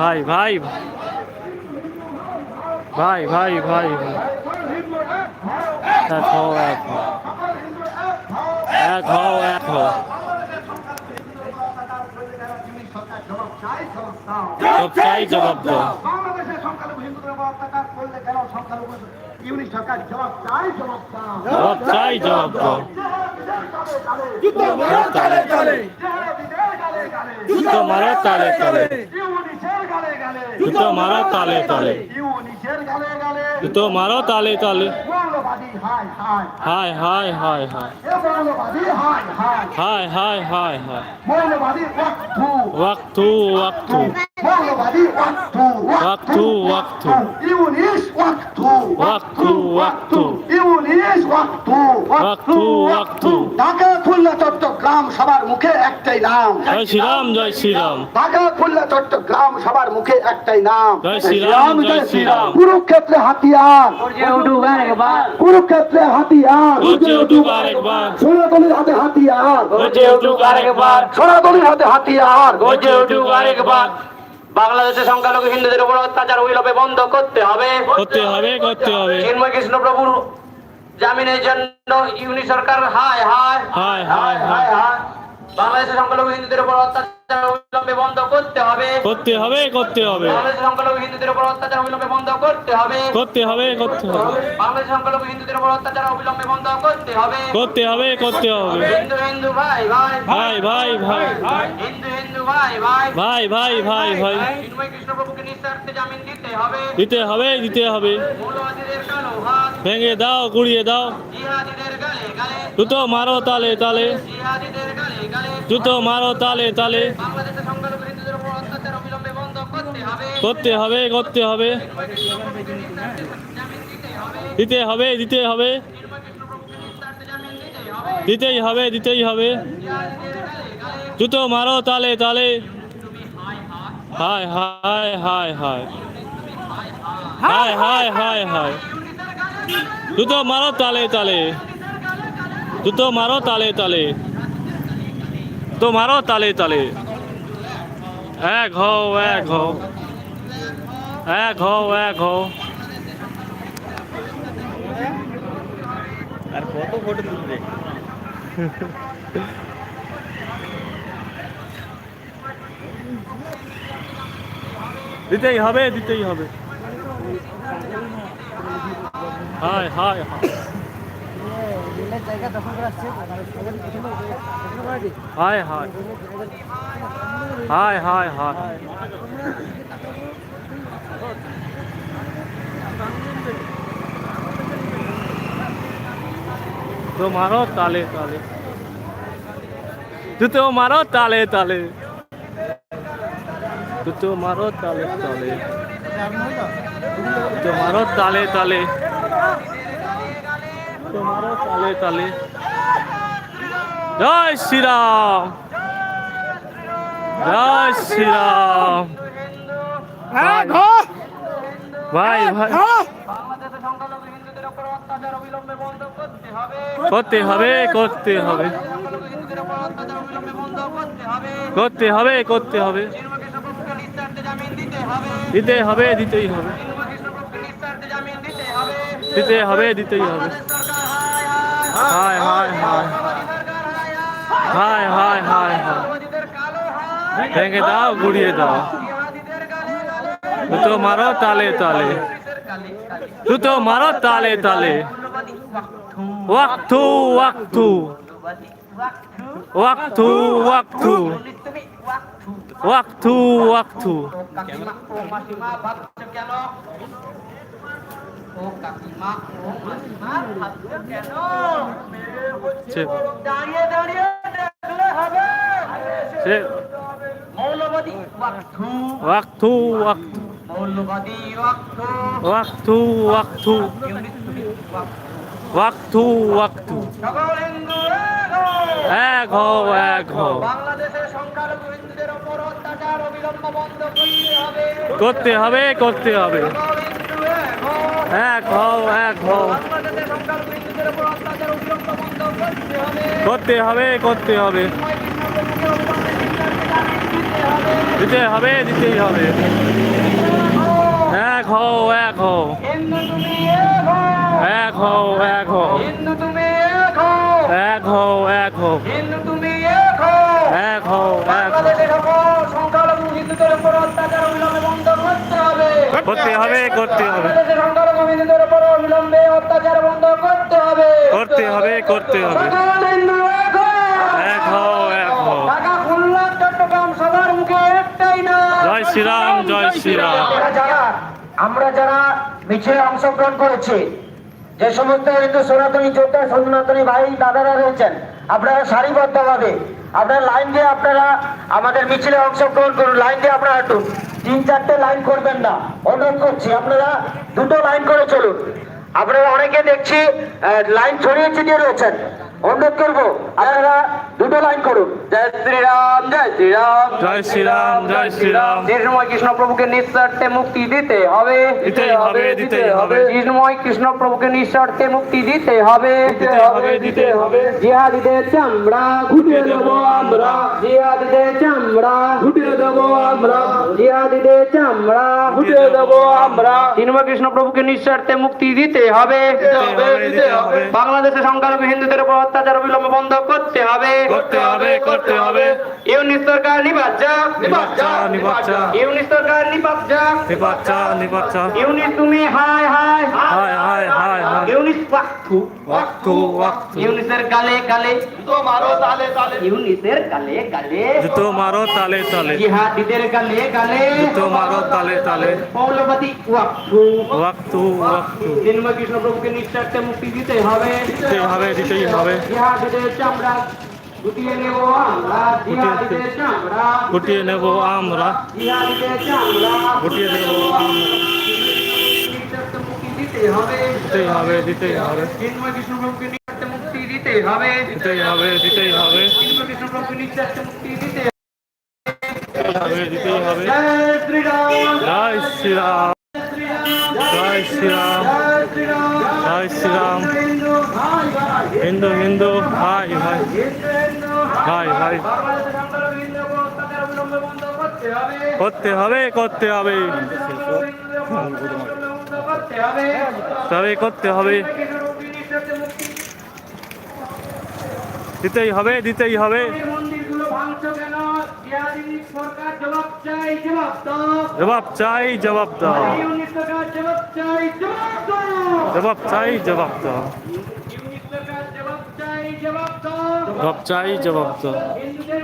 ভাই ভাই ভাই ভাই ভাই এক হও এক হও। এক হও এক হও। সব চাই জবাব দাও। বাংলাদেশের সংখ্যালঘু হিন্দুদের উপর অত্যাচার করলে কেন সংখ্যালঘু ইউনিট সরকার জবাব চাই জবাব চাই জবাব চাই জবাব দাও যুদ্ধ মারো গালে গালে জুতো মারো গালে জুতো মারো তালে তালে। জুতো মারো তালে তালে। মৌলবাদী হাই হাই হাই হাই হাই হাই এ মৌলবাদী হাই হাই হাই হাই হাই হাই মৌলবাদী ওয়াক্তু ওয়াক্তু। ওয়াক্তু ওয়াক্তু ইউনিস ওয়াক্তু ওয়াক্তু ওয়াক্তু ইউনিস ওয়াক্তু ওয়াক্তু ওয়াক্তু ঢাকা খুলনা চট্টগ্রাম সবার মুখে একটাই নাম। জয় শ্রীরাম জয় শ্রীরাম। ঢাকা খুলনা চট্টগ্রাম সবার মুখে একটাই নাম। জয় শ্রীরাম, জয় শ্রীরাম। কুরুক্ষেত্রে হাতিয়ার। কুরুক্ষেত্রে হাতিয়ার। সোনাতলির হাতে হাতিয়ার। সোনাতলির হাতে হাতিয়ার। গর্জে উঠুক আরেকবার বাংলাদেশের সংখ্যালঘু হিন্দুদের উপর অত্যাচার অবিলম্বে বন্ধ করতে হবে। করতে হবে করতে হবে। চিন্ময় কৃষ্ণ প্রভুর জামিনের জন্য ইউনি সরকার হায় হায় হায় হায় হায়। হায়। বাংলাদেশের সংখ্যালঘু হিন্দুদের উপর অত্যাচার অবিলম্বে বন্ধ করতে হবে। করতে হবে করতে হবে। বাংলাদেশের সংখ্যালঘু হিন্দুদের উপর অত্যাচার অবিলম্বে বন্ধ করতে হবে। করতে হবে করতে হবে। বাংলাদেশের সংখ্যালঘু হিন্দুদের উপর অত্যাচার অবিলম্বে বন্ধ করতে হবে। করতে হবে করতে হবে। হিন্দু হিন্দু ভাই ভাই। ভাই ভাই ভাই। হিন্দু হিন্দু ভাই ভাই। ভাই ভাই ভাই ভাই। চিন্ময় কৃষ্ণ প্রভুকে নিঃস্বার্থে জামিন দিতে হবে। দিতে হবে দিতে হবে। মৌলবাদীদের কালো হাত। ভেঙে দাও গুড়িয়ে দাও। জিহাদিদের গালে গালে। জুতো মারো তালে তালে। জিহাদিদের গালে গালে। জুতো মারো তালে তালে। করতে হবে। করতে হবে দিতে হবে দিতে হবে। দিতেই হবে দিতেই হবে। জুতো মারো তালে তালে। হায় হায় হায় হায়। হায় হায় হায় হায়। জুতো মারো তালে তালে। জুতো মারো তালে তালে। তো মারো তালে তালে। এক হও এক হও। এক হও এক হও। আর কত ফটো তুলবে দিতেই হবে দিতেই হবে। হায় হায় হায়। জায়গা দখল করে আসছে হয় হয় হয় হয় হয় તો મારો તાલે તાલે તું તો મારો તાલે તાલે તું તો મારો તાલે તાલે તો મારો તાલે તાલે জয় শ্রীরাম। জয় শ্রীরাম। হ্যাঁ, ভাই। ভাই হ্যাঁ, করতে হবে করতে হবে। করতে হবে করতে হবে। দিতে হবে দিতেই হবে। দিতে হবে দিতেই হবে। हाय हाय हाय हाय हाय हाय हाय ভেঙে দাও গুড়িয়ে দাও জুতো মারো তালে তালে জুতো মারো তালে তালে ওয়াক্তু ওয়াক্তু ওয়াক্তু ওয়াক্তু ওয়াক্তু ওয়াক্তু ও মাসিমা ভাবছ কেন ও কাকিমা ও মাসিমা ভাবছ কেন দাঁড়িয়ে দাঁড়িয়ে দেখলে হবে মৌলবাদী ওয়াক্তু। ওয়াক্তু ওয়াক্তু। মৌলবাদী ওয়াক্তু। ওয়াক্তু ওয়াক্তু। ওয়াক্তু ওয়াক্তু। ওয়াক্তু সকল হিন্দু এক হও। এক হও এক হও। বাংলাদেশের সংখ্যালঘু হিন্দুদের উপর অত্যাচার অবিলম্ব বন্ধ করতে হবে। করতে হবে করতে হবে সকল হিন্দু এক হও। এক হও এক হও। করতে হবে করতে হবে। দিতে হবে, দিতেই হবে। এক হও এক হও। এক হও এক হও। এক হও এক হও। এক হও এক হও। সংখ্যালঘু হিন্দুদের উপর অত্যাচার অবিলম্বে বন্ধ করতে হবে করতে হবে করতে হবে। করতে হবে করতে হবে। জয় শ্রীরাম জয় শ্রীরাম। আমরা যারা আমরা যারা মিছিলে অংশগ্রহণ করেছি, যে সমস্ত হিন্দু সনাতনী যোদ্ধা সনাতনী ভাই, দাদারা রয়েছেন, আপনারা সারিবদ্ধভাবে, আপনারা লাইন দিয়ে আপনারা আমাদের মিছিলে অংশগ্রহণ করুন, লাইন দিয়ে আপনারা হাঁটুন। তিন চারটে লাইন করবেন না। অনুরোধ করছি। আপনারা দুটো লাইন করে চলুন। আপনারা অনেকে দেখছি লাইন ছড়িয়ে ছিটিয়ে রয়েছেন। অনুরোধ করব। আপনারা দুটো লাইন করুন। জয় শ্রীরাম জয় শ্রীরাম। জয় শ্রীরাম জয় শ্রীরাম। কৃষ্ণময় কৃষ্ণ প্রভুকে নিঃস্বার্থে মুক্তি দিতে হবে। দিতেই হবে, দিতেই হবে। কৃষ্ণময় কৃষ্ণ প্রভুকে নিঃস্বার্থে মুক্তি দিতে হবে। দিতে হবে, দিতে হবে। জিহাদিদের চামড়া ঘুটিয়ে দেবো আমরা। জিহাদিদের চামড়া ঘুটিয়ে দেবো আমরা। জিহাদিদের চামড়া ঘুটিয়ে দেবো আমরা। কৃষ্ণময় কৃষ্ণ প্রভুকে নিঃস্বার্থে মুক্তি দিতে হবে। হবে, দিতে হবে। বাংলাদেশে সংখ্যালঘু হিন্দুদের উপর অত্যাচার অবিলম্বে বন্ধ করতে হবে। করতে হবে করতে হবে। ইউনিট সরকার নিবাচ্চা নিবাচ্চা ইউনিট সরকার নিবাচ্চা। নিবাচ্চা ইউনিট তুমি হাই হাই হায় হায় হায় হায়। ইউনিট ওয়াক্তু ওয়াক্তু ওয়াক্তু। ইউনিসের গালে গালে। ইউনিসের গালে গালে। জুতো মারো তালে তালে। জিহাদিদের গালে গালে। জুতো মারো তালে তালে। মৌলবাদী ওয়াক্তু। ওয়াক্তু ওয়াক্তু। কৃষ্ণ প্রভুকে নিঃস্বার্থে মুক্তি দিতে হবে। দিতেই হবে দিতেই হবে। জিহাদিদের চামড়া গুটিয়ে নেব আমরা গুটিয়ে নেব আমরা। জিহাদিদের চামড়া গুটিয়ে নেব আমরা। নিঃস্বার্থে মুক্তি দিতে হবে। দিতেই হবে দিতেই হবে। দিতেই হবে দিতেই হবে। দিতেই হবে জয় শ্রীরাম। জয় শ্রীরাম। জয় শ্রীরাম। হিন্দু হিন্দু হিন্দু ভাই ভাই হিন্দু হিন্দু ভাই ভাই বাংলাদেশের সংখ্যালঘু হিন্দু অত্যাচার অবিলম্বে বন্ধ করতে হবে করতে হবে। তবে করতে হবে। দিতেই হবে দিতেই হবে। জবাব চাই, জবাব দাও। জবাব চাই, জবাব দাও। জবাব জবাব চাই জবাব